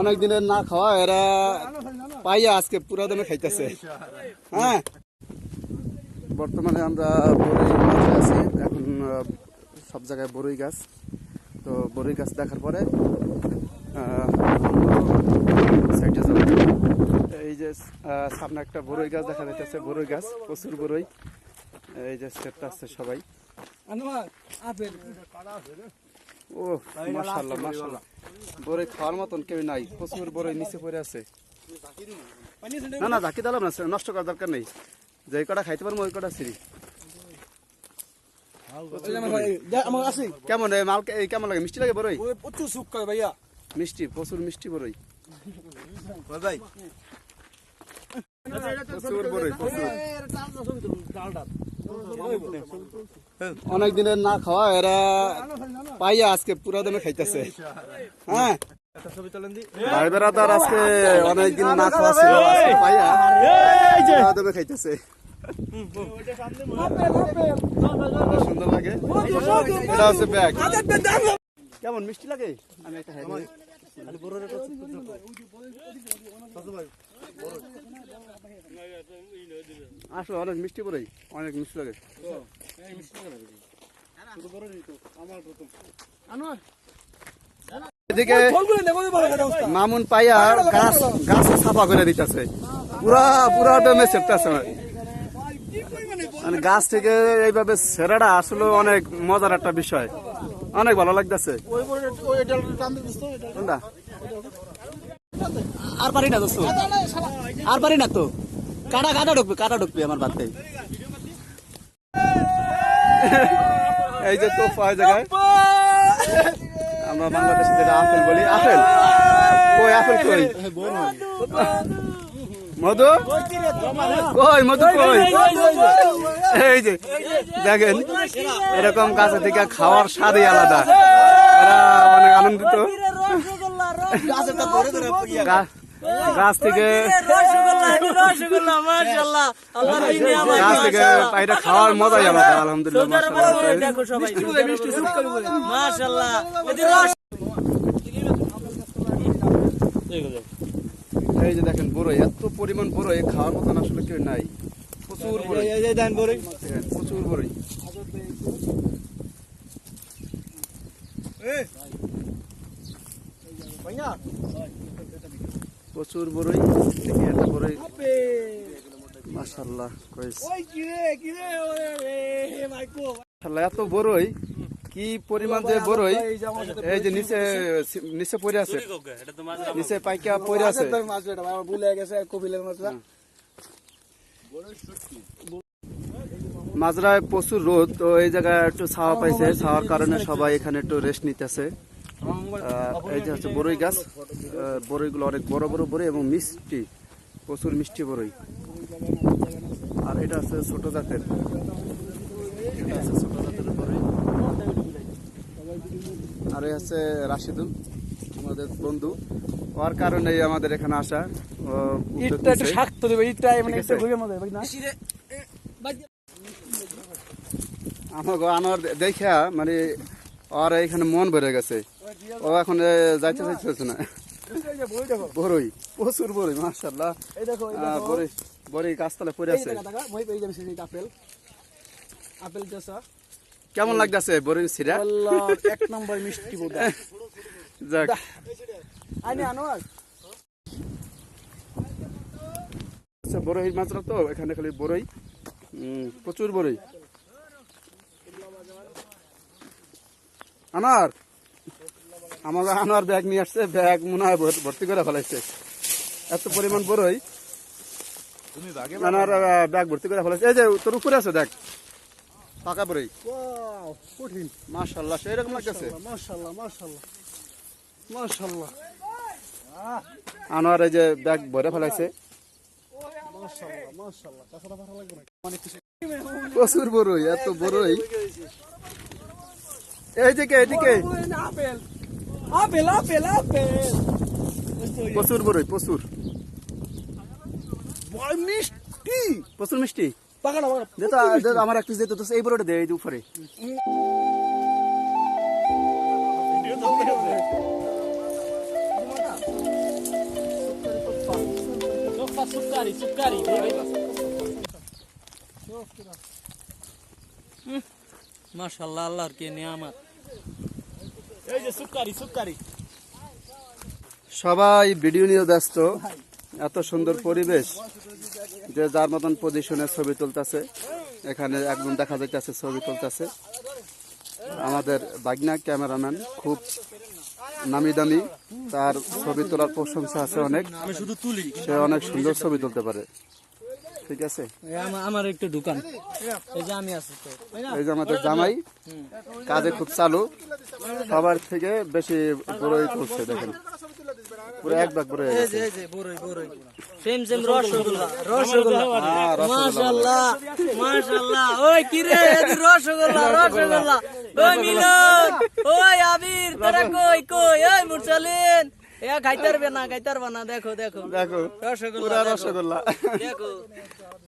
অনেক দিনের না খাওয়া, এরা পাইয়া আজকে পুরা দমে খাইতেছে। হ্যাঁ? বর্তমানে আমরা বরই মাঠে আছি, এখন সব জায়গায় বরই গাছ। তো বরই গাছ দেখার পরে এই যে সামনে একটা বরই গাছ দেখা যাইতেছে বরই গাছ, প্রচুর বরই এই যে, সেটটা আছে সবাই। ও খাওয়ার মতন কেউ নাই প্রচুর বরই নিচে পড়ে আছে। না না ঝাঁকি দিলাম না নষ্ট করার দরকার নেই। যে কটা খাইতে পারব ওই কটা সিঁড়ি কেমন মাল কেমন লাগে? মিষ্টি লাগে বরই প্রচুর সুখ করে ভাইয়া। মিষ্টি প্রচুর মিষ্টি বরই ভাই প্রচুর বরই প্রচুর। অনেক দিনের না খাওয়া, এরা পাইয়া আজকে পুরা দমে খাইতেছে। হ্যাঁ? না খাওয়া পাইয়া দমে খাইতেছে। ব্যাগ। কেমন, মিষ্টি লাগে? আমি একটা আসলে অনেক মিষ্টি পরেই অনেক মিষ্টি লাগে। এদিকে মামুন পাইয়া গাছ গাছ সাফা করে দিতেছে। পুরা পুরা ডেমে সেপতেছে মানে গাছ থেকে এইভাবে ছেড়াটা আসলে অনেক মজার একটা বিষয়। অনেক ভালো লাগতেছে। আর পারি না দোস্ত। আর পারি না তো। কাটা কাটা ঢুকবে কাটা ঢুকবে আমার বাদতে এই যে তোফা এই জায়গায়। আমরা বাংলাদেশে যেটা আপেল বলি। আপেল? কই আপেল কই? মধু? কই মধু কই? এই যে দেখেন এরকম কাছে থেকে খাওয়ার স্বাদই আলাদা। এরা অনেক আনন্দিত। গাছ থেকে গাছ থেকে এটা খাওয়ার মজাই আলাদা আলহামদুলিল্লাহ এই যে দেখেন বড়ই এত পরিমাণ বড়ই খাওয়ার মতন আসলে কেউ নাই। প্রচুর বড়ই। দেখেন, প্রচুর বড়ই ভাইয়া। প্রচুর বড়ই দেখি একটা বড়ই এত বড়ই কি পরিমাণ যে বড়ই এই যে নিচে নিচে পড়ে আছে। নিচে পাইকা পড়ে আছে। মাজরায় প্রচুর রোদ তো এই জায়গায় একটু ছাওয়া পাইছে ছাওয়ার কারণে সবাই এখানে একটু রেস্ট নিতেছে। এই যে হচ্ছে বড়ই গাছ বরইগুলো অনেক বড় বড় বরই এবং মিষ্টি প্রচুর মিষ্টি বড়ই আর এটা আছে ছোট জাতের এটা আছে ছোট জাতের বড়ই আর এই হচ্ছে রাশিদুল আমাদের বন্ধু। ওর কারণেই আমাদের এখানে আসা ও উদ্যোগ ইটটা একটু নিছে। দেবে ইটটা মানে ঠিক একটু ঘুরে মজা ভাই না? আমাকে আনার দেখা মানে আর এখানে মন ভরে গেছে। ও এখন যাইতে চাইতেছে না। বড়ই প্রচুর বড়ই আহ, বড়ই বড়ই গাছতলা পড়ে আছে। আপেল। কেমন লাগতেছে বড়ই সিরা এক নম্বর মিষ্টি বোধ যাক। আইনে আনোয়ার। আচ্ছা বড়ই মাছরা তো এখানে খালি বড়ই। উম, প্রচুর বড়ই। আনার আমার আনার ব্যাগ নিয়ে আসছে ব্যাগ মনে হয় ভর্তি করে ফেলাইছে। এত পরিমাণ বড়ই। আহ, ব্যাগ ভর্তি করে ফেলাইছে। এই যে তোর উপরে আছে দেখ। পাকা বড়ই। ওয়াও কঠিন। মাশাল্লাহ সেই রকম লাগতেছে। মাশাআল্লাহ মাশাআল্লাহ মাশাআল্লাহ। আনোয়ার এই যে ব্যাগ ভরে ফেলাইছে। প্রচুর বড়ই এত বড়ই। এই যে কে এদিকে? আপেল। Apple apple apple. প্রচুর বড়ই প্রচুর। মিষ্টি। প্রচুর মিষ্টি। পাকানো আমার এক পিস দিতে তো এই বড়টা দেয় উপরে সুপকারি সুপকারি মাশাল্লাহ আল্লাহর কে নিয়ামত। এই যে সুকারি সুকারি সবাই ভিডিও নিয়ে ব্যস্ত। এত সুন্দর পরিবেশ যে যার মতন পজিশনে ছবি তুলতেছে। এখানে একজন দেখা যাইতেছে ছবি তুলতেছে। আমাদের বাগনা ক্যামেরাম্যান খুব নামি দামি। তার ছবি তোলার প্রশংসা আছে অনেক। আমি শুধু তুলি। সে অনেক সুন্দর ছবি তুলতে পারে। ঠিক আছে? আমার একটু দোকান। এই যে আমি আছি তো। এই যে আমাদের জামাই কাজে খুব চালু। সবার থেকে বেশি বড়ই তুলছে দেখেন। পুরো এক ভাগ বড় হয়ে গেছে। Same same rasgulla. রসগোল্লা। মাশাআল্লাহ মাশাআল্লাহ। ওই কি রে এই রসগোল্লা রসগোল্লা। ওই মিলন ওই আবির তোরা কই কই? ওই মুরসালিন। এ খাইতে পারবে না খাইতে পারবে না দেখো দেখো। দেখো রসগোল্লা রসগোল্লা। দেখো।